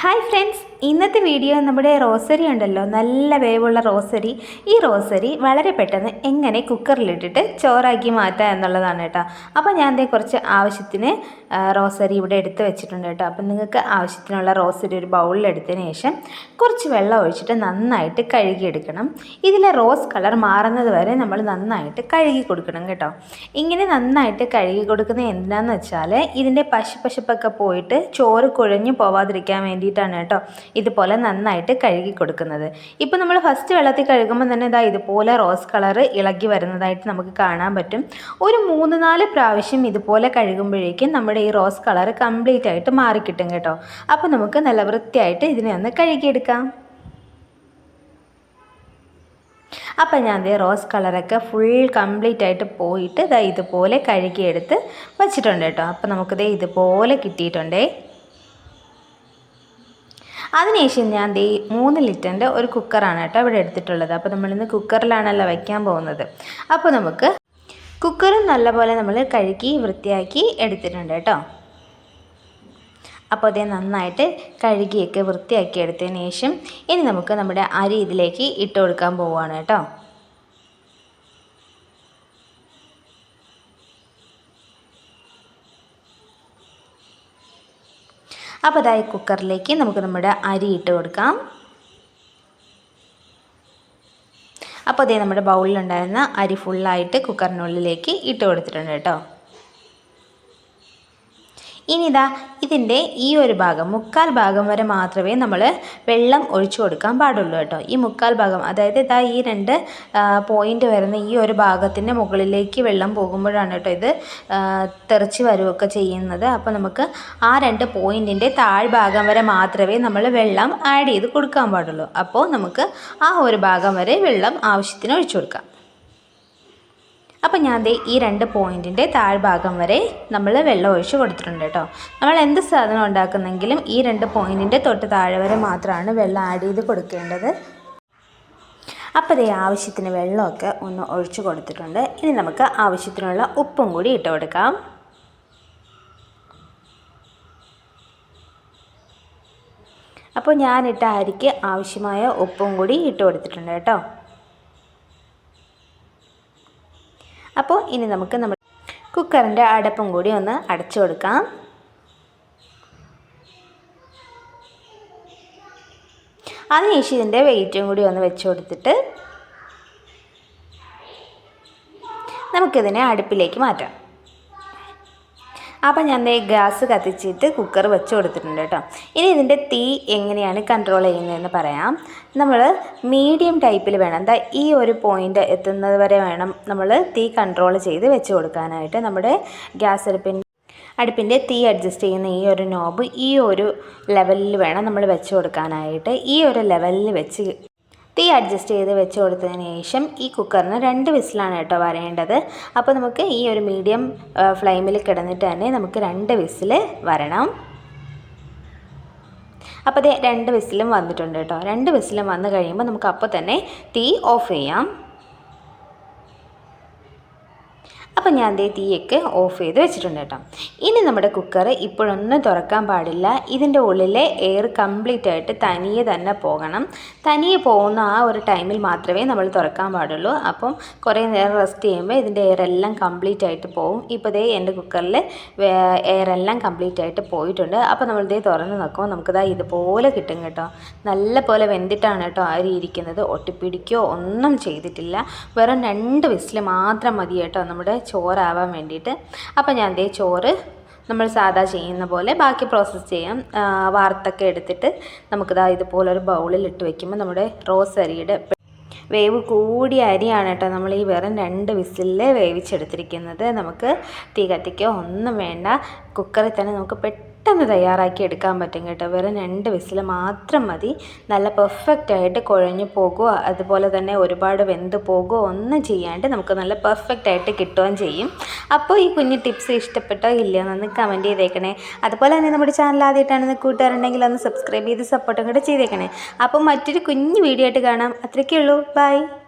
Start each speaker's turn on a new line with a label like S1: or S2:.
S1: Hi friends ഇന്നത്തെ video നമ്മുടെ റോസരി ഉണ്ടല്ലോ നല്ല വേവുള്ള റോസരി. ഈ റോസരി വളരെ പെട്ടെന്ന് എങ്ങനെ കുക്കറിലിട്ടിട്ട് ചോറാക്കി മാറ്റാം എന്നുള്ളതാണ് കേട്ടോ. അപ്പോൾ ഞാൻ ദേ കുറച്ച് ആവശ്യത്തിന് റോസരി ഇവിടെ എടുത്ത് വെച്ചിട്ടുണ്ട് കേട്ടോ. അപ്പം നിങ്ങൾക്ക് ആവശ്യത്തിനുള്ള റോസരി ഒരു ബൗളിൽ എടുത്തതിന് ശേഷം കുറച്ച് വെള്ളം ഒഴിച്ചിട്ട് നന്നായിട്ട് കഴുകിയെടുക്കണം. ഇതിലെ റോസ് കളർ മാറുന്നത് വരെ നമ്മൾ നന്നായിട്ട് കഴുകി കൊടുക്കണം കേട്ടോ. ഇങ്ങനെ നന്നായിട്ട് കഴുകി കൊടുക്കുന്നത് എന്തിനാന്ന് വെച്ചാൽ ഇതിന്റെ പശു പശുപ്പൊക്കെ പോയിട്ട് ചോറ് കുഴഞ്ഞു പോവാതിരിക്കാൻ വേണ്ടിയിട്ടാണ് കേട്ടോ. ഇതുപോലെ നന്നായിട്ട് കഴുകി കൊടുക്കുന്നത്. ഇപ്പോൾ നമ്മൾ ഫസ്റ്റ് വെള്ളത്തിൽ കഴുകുമ്പോൾ തന്നെ ഇതാ ഇതുപോലെ റോസ് കളർ ഇളകി വരുന്നതായിട്ട് നമുക്ക് കാണാൻ പറ്റും. ഒരു മൂന്ന് നാല് പ്രാവശ്യം ഇതുപോലെ കഴുകുമ്പോഴേക്കും നമ്മുടെ ഈ റോസ് കളർ കംപ്ലീറ്റ് ആയിട്ട് മാറിക്കിട്ടും കേട്ടോ അപ്പോൾ നമുക്ക് നല്ല വൃത്തിയായിട്ട് ഇതിനെ ഒന്ന് കഴുകിയെടുക്കാം. അപ്പം ഞാൻ ദേ റോസ് കളറൊക്കെ ഫുൾ കംപ്ലീറ്റ് ആയിട്ട് പോയിട്ട് ഇതാ ഇതുപോലെ കഴുകിയെടുത്ത് വച്ചിട്ടുണ്ട് കേട്ടോ. അപ്പം നമുക്കിത് ഇതുപോലെ കിട്ടിയിട്ടുണ്ടേ. അതിനുശേഷം ഞാൻ ദേ മൂന്ന് ലിറ്ററിന്റെ ഒരു കുക്കറാണ് കേട്ടോ ഇവിടെ എടുത്തിട്ടുള്ളത്. അപ്പോൾ നമ്മളിന്ന് കുക്കറിലാണല്ലോ വയ്ക്കാൻ പോകുന്നത്. അപ്പോൾ നമുക്ക് കുക്കറും നല്ലപോലെ നമ്മൾ കഴുകി വൃത്തിയാക്കി എടുത്തിട്ടുണ്ട് കേട്ടോ. അപ്പോൾ അതേ നന്നായിട്ട് കഴുകിയൊക്കെ വൃത്തിയാക്കി എടുത്തതിന് ശേഷം ഇനി നമുക്ക് നമ്മുടെ അരി ഇതിലേക്ക് ഇട്ട് കൊടുക്കാൻ പോവുകയാണ് കേട്ടോ. അപ്പോൾ അതായി കുക്കറിലേക്ക് നമുക്ക് നമ്മുടെ അരി ഇട്ട് കൊടുക്കാം. അപ്പോൾ അതേ നമ്മുടെ ബൗളിലുണ്ടായിരുന്ന അരി ഫുള്ളായിട്ട് കുക്കറിനുള്ളിലേക്ക് ഇട്ട് കൊടുത്തിട്ടുണ്ട് കേട്ടോ. ഇനി ഇതാ ഇതിന്റെ ഈ ഒരു ഭാഗം മുക്കാൽ ഭാഗം വരെ മാത്രമേ നമ്മൾ വെള്ളം ഒഴിച്ചു കൊടുക്കാൻ പാടുള്ളൂ കേട്ടോ. ഈ മുക്കാൽ ഭാഗം അതായത് ഇതാ ഈ രണ്ട് പോയിന്റ് വരുന്ന ഈ ഒരു ഭാഗത്തിന്റെ മുകളിലേക്ക് വെള്ളം പോകുമ്പോഴാണ് കേട്ടോ ഇത് തെറിച്ച് വരുമൊക്കെ ചെയ്യുന്നത്. അപ്പോൾ നമുക്ക് ആ രണ്ട് പോയിന്റിന്റെ താഴ്ഭാഗം വരെ മാത്രമേ നമ്മൾ വെള്ളം ആഡ് ചെയ്ത് കൊടുക്കാൻ പാടുള്ളൂ. അപ്പോൾ നമുക്ക് ആ ഒരു ഭാഗം വരെ വെള്ളം ആവശ്യത്തിന് ഒഴിച്ചു കൊടുക്കാം. അപ്പം ഞാൻ ദേ ഈ രണ്ട് പോയിന്റിന്റെ താഴ്ഭാഗം വരെ നമ്മൾ വെള്ളം ഒഴിച്ച് കൊടുത്തിട്ടുണ്ട് കേട്ടോ. നമ്മൾ എന്ത് സാധനം ഉണ്ടാക്കുന്നെങ്കിലും ഈ രണ്ട് പോയിന്റിന്റെ തൊട്ട് താഴെ വരെ മാത്രമാണ് വെള്ളം ആഡ് ചെയ്ത് കൊടുക്കേണ്ടത്. അപ്പോൾ ദേ ആവശ്യത്തിന് വെള്ളമൊക്കെ ഒന്ന് ഒഴിച്ച് കൊടുത്തിട്ടുണ്ട്. ഇനി നമുക്ക് ആവശ്യത്തിനുള്ള ഉപ്പും കൂടി ഇട്ട് കൊടുക്കാം. അപ്പോൾ ഞാനിട്ട അരിക്ക് ആവശ്യമായ ഉപ്പും കൂടി ഇട്ട് കൊടുത്തിട്ടുണ്ട് കേട്ടോ. അപ്പോൾ ഇനി നമുക്ക് നമ്മൾ കുക്കറിന്റെ അടപ്പും കൂടി ഒന്ന് അടച്ചു കൊടുക്കാം. അതിനുശേഷം ഇതിന്റെ വെയിറ്റും കൂടി ഒന്ന് വെച്ച് കൊടുത്തിട്ട് നമുക്കിതിനെ അടുപ്പിലേക്ക് മാറ്റാം. അപ്പം ഞാൻ ദേ ഗ്യാസ് കത്തിച്ചിട്ട് കുക്കർ വെച്ച് കൊടുത്തിട്ടുണ്ട് കേട്ടോ. ഇനി ഇതിന്റെ തീ എങ്ങനെയാണ് കൺട്രോൾ ചെയ്യുന്നതെന്ന് പറയാം. നമ്മൾ മീഡിയം ടൈപ്പിൽ വേണം. എന്താ ഈ ഒരു പോയിന്റ് എത്തുന്നത് വരെ വേണം നമ്മൾ തീ കൺട്രോൾ ചെയ്ത് വെച്ച് കൊടുക്കാനായിട്ട് നമ്മുടെ ഗ്യാസ് അടുപ്പിന്റെ അടുപ്പിന്റെ തീ അഡ്ജസ്റ്റ് ചെയ്യുന്ന ഈ ഒരു നോബ് ഈ ഒരു ലെവലിൽ വേണം നമ്മൾ വെച്ച് കൊടുക്കാനായിട്ട്. ഈ ഒരു ലെവലിൽ വെച്ച് തീ അഡ്ജസ്റ്റ് ചെയ്ത് വെച്ച് കൊടുത്തതിന് ശേഷം ഈ കുക്കറിന് രണ്ട് വിസിലാണ് കേട്ടോ വരേണ്ടത്. അപ്പോൾ നമുക്ക് ഈ ഒരു മീഡിയം ഫ്ലെയിമിൽ കിടന്നിട്ട് തന്നെ നമുക്ക് രണ്ട് വിസിൽ വരണം. അപ്പോൾ ദേ രണ്ട് വിസിലും വന്നിട്ടുണ്ട് കേട്ടോ. രണ്ട് വിസിലും വന്നു കഴിയുമ്പോൾ നമുക്ക് അപ്പോൾ തന്നെ തീ ഓഫ് ചെയ്യാം. അപ്പം ഞാൻ അതേ തീയൊക്കെ ഓഫ് ചെയ്ത് വെച്ചിട്ടുണ്ട് കേട്ടോ. ഇനി നമ്മുടെ കുക്കർ ഇപ്പോഴൊന്നും തുറക്കാൻ പാടില്ല. ഇതിന്റെ ഉള്ളിലെ എയർ കംപ്ലീറ്റ് ആയിട്ട് തനിയെ തന്നെ പോകണം. തനിയെ പോകുന്ന ആ ഒരു ടൈമിൽ മാത്രമേ നമ്മൾ തുറക്കാൻ പാടുള്ളൂ. അപ്പം കുറേ നേരം റെസ്റ്റ് ചെയ്യുമ്പോൾ ഇതിന്റെ എയർ എല്ലാം കംപ്ലീറ്റ് ആയിട്ട് പോകും ഇപ്പോൾ ദേ എന്റെ കുക്കറിൽ എയർ എല്ലാം കംപ്ലീറ്റ് ആയിട്ട് പോയിട്ടുണ്ട്. അപ്പോൾ നമ്മൾ ഇതേ തുറന്ന് നോക്കുമ്പോൾ നമുക്കിതാ ഇതുപോലെ കിട്ടും കേട്ടോ. നല്ല പോലെ വെന്തിട്ടാണ് കേട്ടോ അരി ഇരിക്കുന്നത്. ഒട്ടിപ്പിടിക്കുകയോ ഒന്നും ചെയ്തിട്ടില്ല. വെറും രണ്ട് വിസിൽ മാത്രം മതി കേട്ടോ നമ്മുടെ ചോറാവാൻ വേണ്ടിയിട്ട്. അപ്പോൾ ഞാൻ ദേ ചോറ് നമ്മൾ സാധാ ചെയ്യുന്ന പോലെ ബാക്കി പ്രോസസ്സ് ചെയ്യാം. വാർത്തൊക്കെ എടുത്തിട്ട് നമുക്കിതാ ഇതുപോലെ ഒരു ബൗളിൽ ഇട്ട് വെക്കുമ്പോൾ നമ്മുടെ റോസ് അരിയുടെ വേവ് കൂടിയ അരിയാണ് കേട്ടോ. നമ്മൾ ഈ വെറും രണ്ട് വിസിലിൽ വേവിച്ചെടുത്തിരിക്കുന്നത്. നമുക്ക് തീ കത്തിക്കോ? ഒന്നും വേണ്ട. കുക്കറിൽ തന്നെ നമുക്ക് പെട്ടെന്ന് തയ്യാറാക്കി എടുക്കാൻ പറ്റും കേട്ടോ. വെറും രണ്ട് വിസിൽ മാത്രം മതി. നല്ല പെർഫെക്റ്റ് ആയിട്ട് കുഴഞ്ഞു പോകുക അതുപോലെ തന്നെ ഒരുപാട് വെന്ത് പോകുക ഒന്നും ചെയ്യാണ്ട് നമുക്ക് നല്ല പെർഫെക്റ്റ് ആയിട്ട് കിട്ടുകയും ചെയ്യും. അപ്പോൾ ഈ കുഞ്ഞു ടിപ്സ് ഇഷ്ടപ്പെട്ടോ ഇല്ലയോ എന്നൊന്ന് കമന്റ് ചെയ്തേക്കണേ. അതുപോലെ തന്നെ നമ്മുടെ ചാനൽ ആദ്യമായിട്ടാണ് കൂട്ടുകാരുണ്ടെങ്കിൽ ഒന്ന് സബ്സ്ക്രൈബ് ചെയ്ത് സപ്പോർട്ടും കൂടെ ചെയ്തേക്കണേ. അപ്പോൾ മറ്റൊരു കുഞ്ഞു വീഡിയോ ആയിട്ട് കാണാം. അത്രയ്ക്കേ ഉള്ളൂ. ബൈ